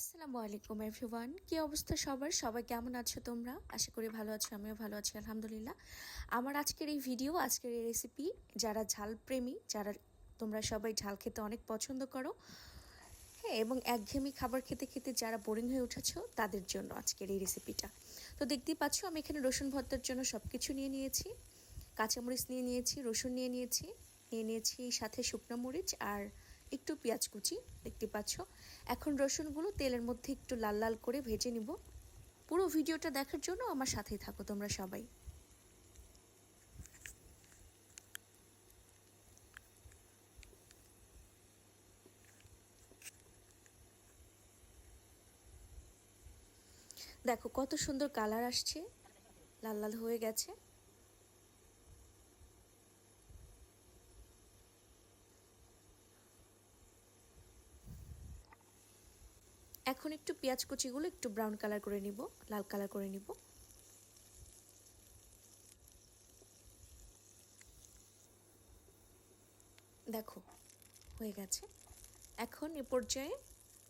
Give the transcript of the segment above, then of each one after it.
আসসালামু আলাইকুম এভরিওয়ান কি অবস্থা সবার? সবাই কেমন আছো তোমরা? আশা করি ভালো আছো, আমিও ভালো আছি, আলহামদুলিল্লাহ। আমার আজকের এই ভিডিও আজকের এই রেসিপি যারা ঝাল প্রেমী যারা তোমরা সবাই ঝাল খেতে অনেক পছন্দ করো হ্যাঁ এবং একঘেয়েমি খাবার খেতে খেতে যারা বোরিং হয়ে উঠেছো, তাদের জন্য আজকের এই রেসিপিটা তো দেখতেই পাচ্ছ, আমি এখানে রসুন ভর্তার জন্য সব কিছু নিয়ে নিয়েছি, কাঁচামরিচ নিয়ে নিয়েছি, রসুন নিয়ে নিয়েছি নিয়ে নিয়েছি সাথে শুকনো মরিচ আর একটু পেঁয়াজ কুচি, দেখতে পাচ্ছ। এখন রসুনগুলো তেলের মধ্যে একটু লাল লাল করে ভেজে নিব। পুরো ভিডিওটা দেখার জন্য আমার সাথেই থাকো তোমরা সবাই। দেখো কত সুন্দর কালার আসছে, লাল লাল হয়ে গেছে। এখন একটু পেঁয়াজ কুচিগুলো একটু ব্রাউন কালার করে নিব, লাল কালার করে নিব। দেখো, হয়ে গেছে। এখন এ পর্যায়ে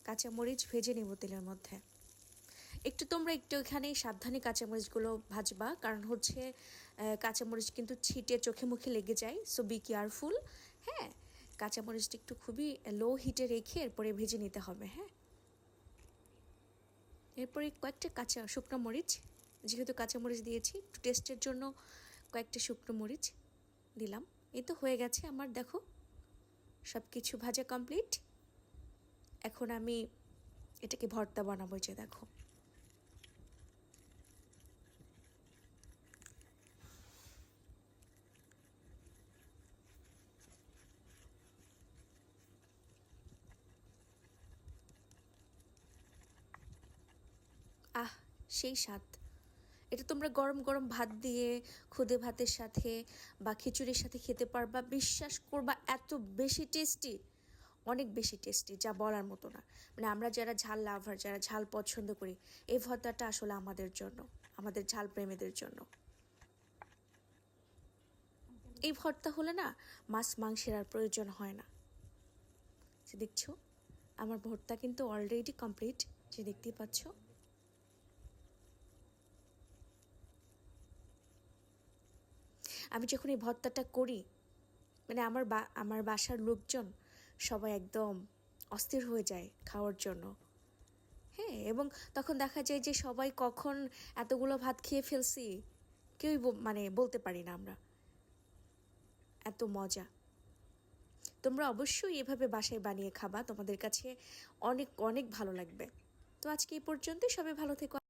কাঁচামরিচ ভেজে নেব তেলের মধ্যে। একটু তোমরা একটু এখানে সাবধানে কাঁচামরিচগুলো ভাজবা, কারণ হচ্ছে কাঁচামরিচ কিন্তু ছিটে চোখে মুখে লেগে যায় সো বি কেয়ারফুল হ্যাঁ কাঁচামরিচটা একটু খুবই লো হিটে রেখে এরপরে ভেজে নিতে হবে হ্যাঁ? এরপরে কয়েকটা কাঁচা শুকনো মরিচ, যেহেতু কাঁচা মরিচ দিয়েছি, একটু টেস্টের জন্য কয়েকটা শুকনো মরিচ দিলাম। এই তো হয়ে গেছে আমার, দেখো সব কিছু ভাজা কমপ্লিট এখন আমি এটাকে ভর্তা বানাবো যে দেখো। আহ, সেই স্বাদ। এটা তোমরা গরম গরম ভাত দিয়ে, খুদে ভাতের সাথে বা খিচুড়ির সাথে খেতে পারবা। বিশ্বাস করবা, এত বেশি টেস্টি অনেক বেশি টেস্টি যা বলার মতো না। মানে আমরা যারা ঝাল লাভার যারা ঝাল পছন্দ করি, এই ভর্তাটা আসলে আমাদের জন্য, আমাদের ঝাল প্রেমীদের জন্য। এই ভর্তা হলে না, মাছ মাংসের আর প্রয়োজন হয় না। যে দেখছ, আমার ভর্তা কিন্তু অলরেডি কমপ্লিট যে দেখতেই পাচ্ছ। আমি যখন এই ভর্তাটা করি মানে আমার বা, আমার বাসার লোকজন সবাই একদম অস্থির হয়ে যায় খাওয়ার জন্য। হ্যাঁ এবং তখন দেখা যায় যে সবাই কখন এতগুলো ভাত খেয়ে ফেলছি, কেউই মানে বলতে পারি না আমরা। এত মজা। তোমরা অবশ্যই এভাবে বাসায় বানিয়ে খাবা, তোমাদের কাছে অনেক অনেক ভালো লাগবে। তো আজকে এই পর্যন্তই, সবাই ভালো থেকো।